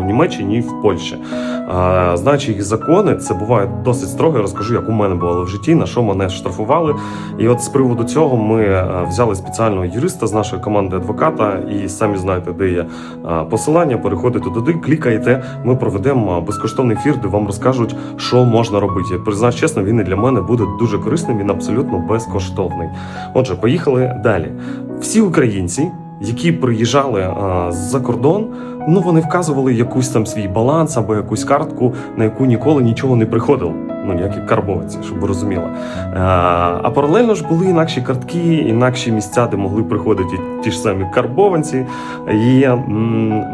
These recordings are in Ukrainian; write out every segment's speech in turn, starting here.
в Німеччині і в Польщі. А, знаючи їх закони, це буває досить строго. Я розкажу, як у мене було в житті, на що мене штрафували. І от з приводу цього ми е, взяли спеціального юриста з нашої команди адвоката, і самі знаєте, де є е, посилання. Переходите туди, клікаєте. Ми проведемо безкоштовний ефір, де вам розкажуть, що можна робити. Я признаюсь чесно, він і для мене буде дуже корисним. Він абсолютно безкоштовний. Отже, поїхали далі. Всі українці, які приїжджали а, з-за кордон, ну вони вказували якусь там свій баланс або якусь картку, на яку ніколи нічого не приходило. Ну, ніякі карбованці, щоб ви розуміли. А, а паралельно ж були інакші картки, інакші місця, де могли приходити ті ж самі карбованці. І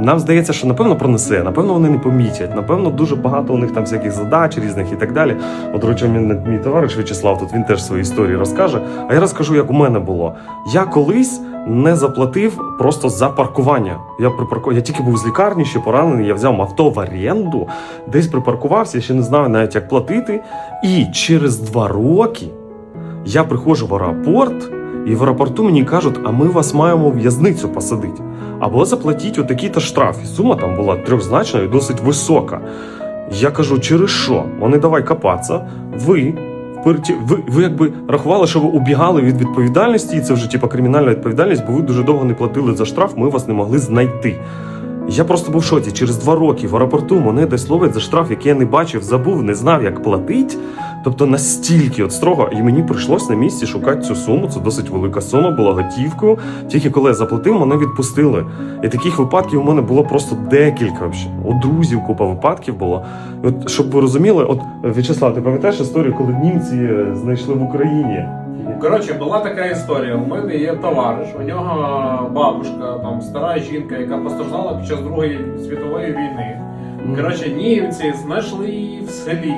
нам здається, що напевно пронесе, напевно, вони не помітять. Напевно, дуже багато у них там всяких задач різних і так далі. От, речі, мій, мій товариш В'ячеслав, тут він теж свої історії розкаже. А я розкажу, як у мене було. Я колись не заплатив просто за паркування. Я припарку... я тільки був з лікарні, ще поранений. Я взяв авто в оренду, десь припаркувався, ще не знаю навіть як платити. І через два роки я приходжу в аеропорт, і в аеропорту мені кажуть, а ми вас маємо в'язницю посадити. Або заплатіть отакий-то штраф. І сума там була трьохзначна і досить висока. Я кажу, через що? Вони давай копатися. Ви. Ви, ви якби рахували, що ви убігали від відповідальності, і це вже типа кримінальна відповідальність, бо ви дуже довго не платили за штраф, ми вас не могли знайти. Я просто був в шоці. Через два роки в аеропорту мене десь ловить за штраф, який я не бачив, забув, не знав, як платить. Тобто настільки от строго, і мені прийшлось на місці шукати цю суму. Це досить велика сума, була готівкою. Тільки коли я заплатив, мене відпустили. І таких випадків у мене було просто декілька. Вообще. У друзів купа випадків було. І От щоб ви розуміли, от В'ячеслав, ти пам'ятаєш історію, коли німці е, знайшли в Україні? Коротше, була така історія. У мене є товариш, у нього бабушка, там стара жінка, яка постраждала під час Другої світової війни. Німці знайшли її в селі,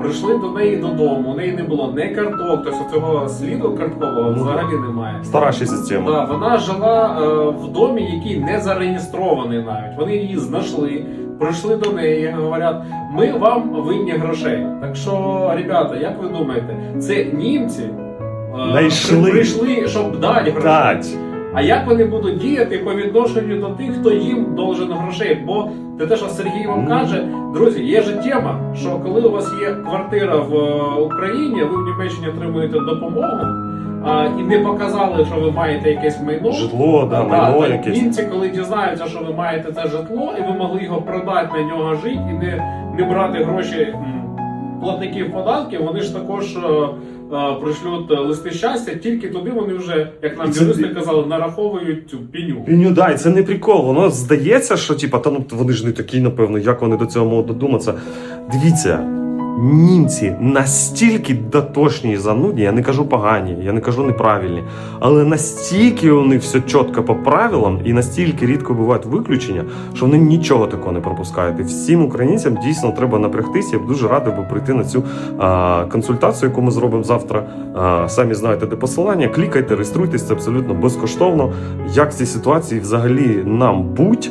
прийшли до неї додому. У неї не було ні карток, тобто цього сліду карткового Ну, взагалі немає. Стара ще система. Да, вона жила е, в домі, який не зареєстрований навіть. Вони її знайшли, прийшли до неї і говорять: ми вам винні грошей. Так що, ребята, як ви думаєте, це німці е, прийшли, щоб дати грошей. Дать. А як вони будуть діяти по відношенню до тих, хто їм должен грошей? Бо те, те, що Сергій вам каже, друзі, є же тема, що коли у вас є квартира в е, Україні, ви в Німеччині отримуєте допомогу. А, і не показали, що ви маєте якесь майно. Житло, да, майно якесь. Німці, коли дізнаються, що ви маєте це житло, і ви могли його продати на нього жити і не, не брати гроші платників податків, вони ж також е, пришлють е, листи щастя, тільки туди вони вже, як нам це- юристи казали, нараховують цю піню. Піню, да, і це не прикол. Воно здається, що типа, та ну вони ж не такі, напевно, як вони до цього можуть додуматися. Дивіться, німці настільки дотошні і занудні, я не кажу погані, я не кажу неправильні, але настільки вони все чітко по правилам і настільки рідко бувають виключення, що вони нічого такого не пропускають. І всім українцям дійсно треба напрягтися. Я б дуже радив би прийти на цю а, консультацію, яку ми зробимо завтра. А, самі знаєте, де посилання. Клікайте, реєструйтесь, це абсолютно безкоштовно. Як в цій ситуації взагалі нам будь?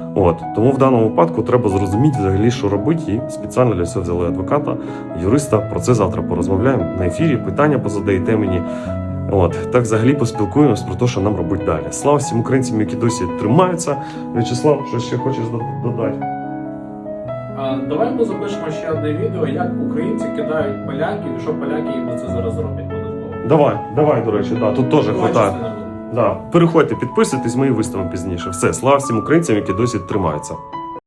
От тому в даному випадку треба зрозуміти взагалі, що робити, і спеціально для цього взяли адвоката, юриста. Про це завтра порозмовляємо на ефірі. Питання позадаєте мені. От так взагалі поспілкуємось про те, що нам робити далі. Слава всім українцям, які досі тримаються. В'ячеслав, що ще хочеш додати? А, давай ми запишемо ще одне відео, як українці кидають поляків, і що поляки їм це зараз роблять податково. Давай, давай, до речі, да, тут теж хватає. Да. Переходьте, підписуйтесь, ми і виставимо пізніше. Все, слава всім українцям, які досі тримаються.